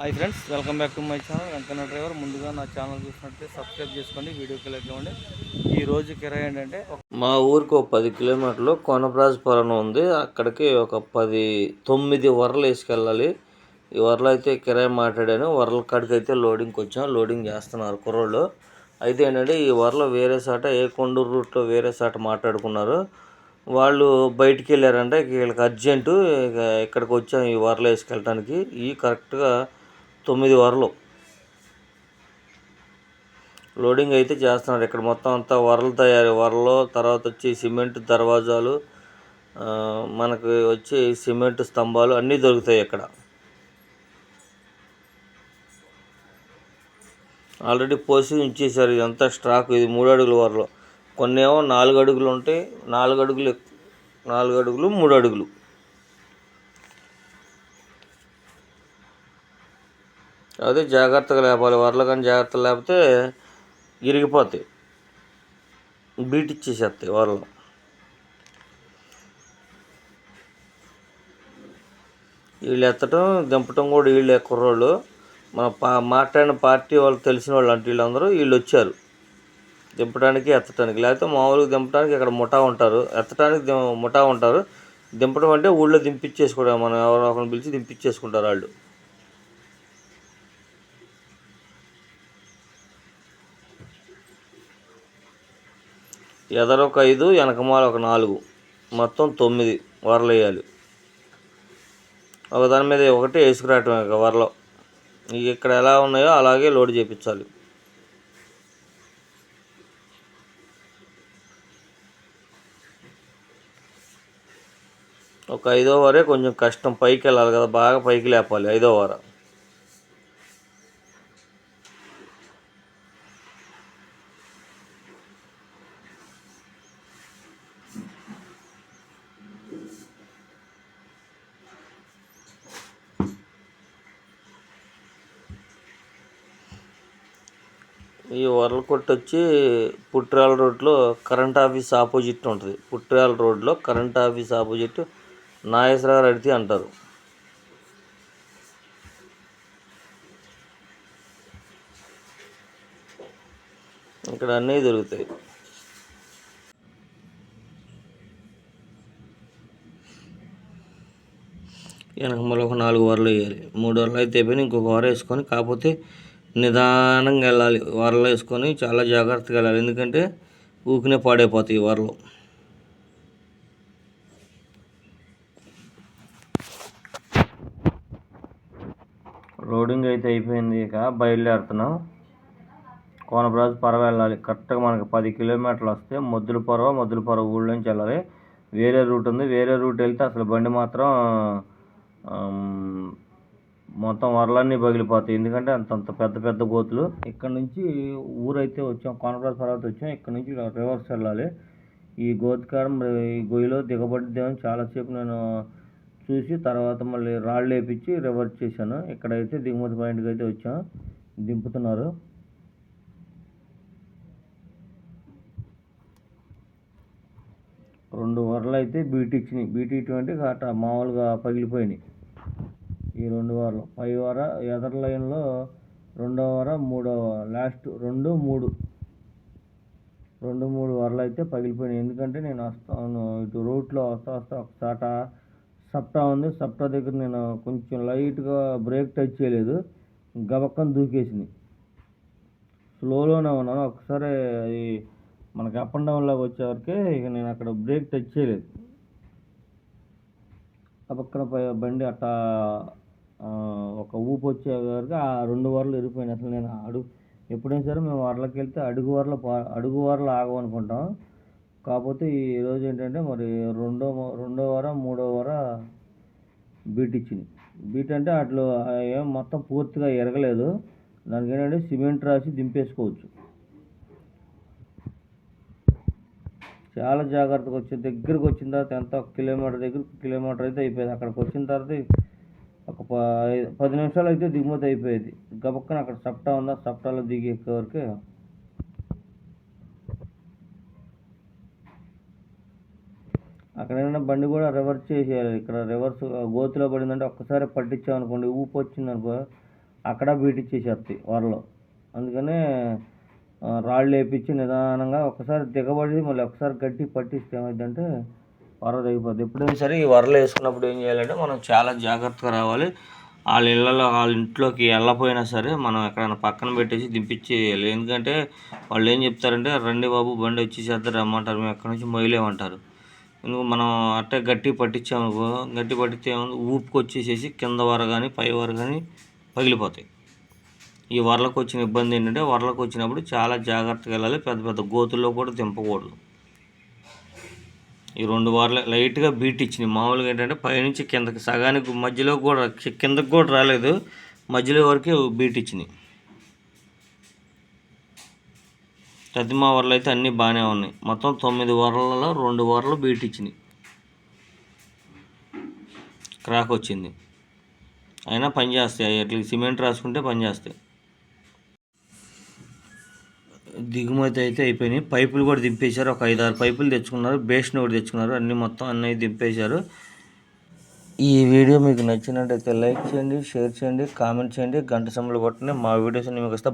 Hi friends welcome back to my channel. Venkanna driver ముందుగా నా channel చూసినట్టే subscribe చేసుకోండి వీడియోకి లెక్కండి ఈ రోజు కిరాయి ఏంటంటే మా ఊరికి ఒక పది కిలోమీటర్లు కొనప్రాజపురం ఉంది. అక్కడికి ఒక పది తొమ్మిది వరలు వేసుకెళ్ళాలి. ఈ వరలు అయితే కిరాయి మాట్లాడాను. వరల కాడికి అయితే లోడింగ్కి వచ్చాం. లోడింగ్ చేస్తున్నారు కుర్రోళ్ళు. అయితే ఏంటంటే ఈ వరలు వేరే సాట ఏ కొండూరు రూట్లో వేరే సాట మాట్లాడుకున్నారు. వాళ్ళు బయటికి వెళ్ళారంటే. వీళ్ళకి అర్జెంటు. ఇక ఇక్కడికి వచ్చాం ఈ వరలు వేసుకెళ్ళటానికి. ఈ కరెక్ట్గా తొమ్మిది వరలు. లోడింగ్ అయితే చేస్తున్నారు. ఇక్కడ మొత్తం అంతా వరలు తయారు. వరలు తర్వాత వచ్చి సిమెంట్ దర్వాజాలు మనకు వచ్చి సిమెంట్ స్తంభాలు అన్నీ దొరుకుతాయి ఇక్కడ. ఆల్రెడీ పోసి ఉంచేసారు ఇదంతా స్టాక్. ఇది మూడు అడుగుల వరలు. కొన్ని ఏమో నాలుగు అడుగులు ఉంటాయి. నాలుగు అడుగులు నాలుగు అడుగులు మూడు అడుగులు అదే జాగ్రత్తగా లేపాలి. వరలు కానీ జాగ్రత్త లేకపోతే ఇరిగిపోతాయి. బీట్ ఇచ్చేసేస్తాయి వరలు. వీళ్ళు ఎత్తడం దింపటం కూడా వీళ్ళే కుర్రోళ్ళు. మన పా మాట్లాడిన పార్టీ వాళ్ళు తెలిసిన వాళ్ళు అంటే వీళ్ళందరూ వీళ్ళు వచ్చారు. దింపడానికి ఎత్తడానికి లేకపోతే మామూలుగా దింపడానికి ఇక్కడ ముఠా ఉంటారు. ఎత్తడానికి ముఠా ఉంటారు. దింపడం అంటే ఊళ్ళో దింపించేసుకోవడం మనం ఎవరో ఒకరిని పిలిచి దింపించేసుకుంటారు వాళ్ళు. ఎదర ఒక ఐదు వెనకమాల ఒక నాలుగు. మొత్తం తొమ్మిది వరలు వేయాలి ఒక దాని మీద ఒకటి వేసుకురావటం ఇక వరలో. ఇక్కడ ఎలా ఉన్నాయో అలాగే లోడ్ చేయించాలి ఒక ఐదో వరే కొంచెం కష్టం. పైకి వెళ్ళాలి కదా బాగా పైకి లేపాలి ఐదో వారం. ఈ వరల కొట్టు వచ్చి పుట్రాల రోడ్లో కరెంట్ ఆఫీస్ ఆపోజిట్ ఉంటుంది. పుట్రాల రోడ్లో కరెంట్ ఆఫీస్ ఆపోజిట్ నాగేశ్వరరావు అడితే అంటారు. ఇక్కడ అన్నీ దొరుకుతాయి. వెనక మళ్ళీ ఒక నాలుగు వరలు వేయాలి. మూడు వరలు అయితే అయిపోయినా ఇంకొక వర వేసుకొని కాకపోతే నిదానంగా వెళ్ళాలి. వరలు వేసుకొని చాలా జాగ్రత్తగా వెళ్ళాలి. ఎందుకంటే ఊకినే పాడైపోతాయి వరలు. లోడింగ్ అయితే అయిపోయింది ఇక. బయలుదేరుతున్నాం. కోనబ్రాజు పరవ వెళ్ళాలి. కరెక్ట్గా మనకి పది కిలోమీటర్లు వస్తే మొద్దుల పరవ మొద్దుల పరవ ఊళ్ళో నుంచి వెళ్ళాలి. వేరే రూట్ ఉంది. వేరే రూట్ వెళ్తే అసలు బండి మాత్రం మొత్తం వరలన్నీ పగిలిపోతాయి. ఎందుకంటే అంతంత పెద్ద పెద్ద గోతులు. ఇక్కడ నుంచి ఊరైతే వచ్చాం కోనబ్రాజు తర్వాత వచ్చాం. ఇక్కడ నుంచి రివర్స్ వెళ్ళాలి. ఈ గోతికారం ఈ గొయ్యిలో దిగబడిద్దామని చాలాసేపు నేను చూసి తర్వాత మళ్ళీ రాళ్ళు వేపించి రివర్స్ చేశాను. ఇక్కడైతే దిగుమతి పాయింట్కి అయితే వచ్చాం. దింపుతున్నారు. రెండు వరలు అయితే బీటీ ఇచ్చినాయి బీటీ ఇటువంటి అట్లా మామూలుగా పగిలిపోయినాయి. ఈ రెండు వారాలు. పై వార ఎదర్ లైన్లో రెండో వార మూడో లాస్ట్ రెండు మూడు. రెండు మూడు వారాలు అయితే పగిలిపోయినాయి. ఎందుకంటే నేను వస్తాను ఇటు రూట్లో వస్తా వస్తా ఒక చాట సప్టా ఉంది. సప్టా దగ్గర నేను కొంచెం లైట్గా బ్రేక్ టచ్ చేయలేదు. గబక్కన దూకేసింది. స్లోలోనే ఉన్నాను. ఒకసారి అది మనకి అప్ అండ్ డౌన్లోకి వచ్చేవరకే ఇక నేను అక్కడ బ్రేక్ టచ్ చేయలేదు. ఆ పక్కన ప- బండి అట్టా ఒక ఊపు వచ్చే వరకు ఆ రెండు వారాలు ఇరిగిపోయినాయి. అసలు నేను అడుగు ఎప్పుడైనా సరే మేము వరలకి వెళ్తే అడుగు వరలు పా- అడుగు వరలు ఆగమనుకుంటాం కాకపోతే ఈరోజు ఏంటంటే మరి రెండో రెండో వారం మూడో వార బీట్ ఇచ్చింది బీట్ అంటే అట్లు ఏం మొత్తం పూర్తిగా ఎరగలేదు. దానికి ఏంటంటే సిమెంట్ రాసి దింపేసుకోవచ్చు. చాలా జాగ్రత్తగా వచ్చింది దగ్గరకు వచ్చిన తర్వాత ఎంత కిలోమీటర్ దగ్గర కిలోమీటర్ అయితే అయిపోయింది. అక్కడికి వచ్చిన తర్వాత ఒక ప ఐదు- పది నిమిషాలు అయితే దిగుమతి అయిపోయేది. గబక్కన అక్కడ సప్టా ఉందా సప్టాలో దిగే వరకే వరకు అక్కడ ఏమైనా బండి కూడా రివర్స్ చేసేయాలి. ఇక్కడ రివర్స్ గోతులో పడిందంటే ఒక్కసారి పట్టించామనుకోండి ఊపు వచ్చిందనుకో అక్కడ బీటిచ్చేసేస్తాయి వరలో. అందుకనే రాళ్ళు వేపించి నిదానంగా ఒకసారి దిగబడి మళ్ళీ ఒకసారి గట్టి పట్టిస్తే ఏమైందంటే వరద అయిపోద్ది. ఎప్పుడైనా సరే ఈ వరలు వేసుకున్నప్పుడు ఏం చేయాలంటే మనం చాలా జాగ్రత్తగా రావాలి. వాళ్ళ ఇళ్ళలో వాళ్ళ ఇంట్లోకి వెళ్ళపోయినా సరే మనం ఎక్కడైనా పక్కన పెట్టేసి దింపించేయాలి ఎందుకంటే వాళ్ళు ఏం చెప్తారంటే రండి బాబు బండి వచ్చేసేద్దరు రమ్మంటారు. మేము ఎక్కడి నుంచి మొయ్యలేమంటారు ఎందుకు మనం అట్టే గట్టి పట్టించామనుకో గట్టి పట్టిస్తే ఏముంది? వచ్చేసేసి కింద వర కానీ పై వర కానీ పగిలిపోతాయి. ఈ వరలకు వచ్చిన ఇబ్బంది ఏంటంటే వరలకు వచ్చినప్పుడు చాలా జాగ్రత్తగా వెళ్ళాలి. పెద్ద పెద్ద గోతుల్లో కూడా దింపకూడదు. ఈ రెండు వారాలు లైట్గా బీట్ ఇచ్చినాయి. మామూలుగా ఏంటంటే పైనుంచి కిందకి సగానికి మధ్యలో కూడా కిందకి కూడా రాలేదు. మధ్యలో వరకే బీట్ ఇచ్చినాయి. ప్రతిమా వరలు అయితే అన్నీ బాగానే ఉన్నాయి. మొత్తం తొమ్మిది వరలలో రెండు వరలు బీట్ ఇచ్చినాయి. క్రాక్ వచ్చింది. అయినా పని చేస్తాయి. అట్లా సిమెంట్ రాసుకుంటే పనిచేస్తాయి దిగుమతి అయితే అయిపోయినాయి. పైపులు కూడా దింపేశారు. ఒక ఐదు ఆరు పైపులు తెచ్చుకున్నారు. బేస్ని కూడా తెచ్చుకున్నారు. అన్ని మొత్తం అన్నీ దింపేశారు. ఈ వీడియో మీకు నచ్చినట్టయితే లైక్ చేయండి షేర్ చేయండి కామెంట్ చేయండి. గంట సమయంలో కొట్టండి. మా వీడియోస్ మీకు వస్తే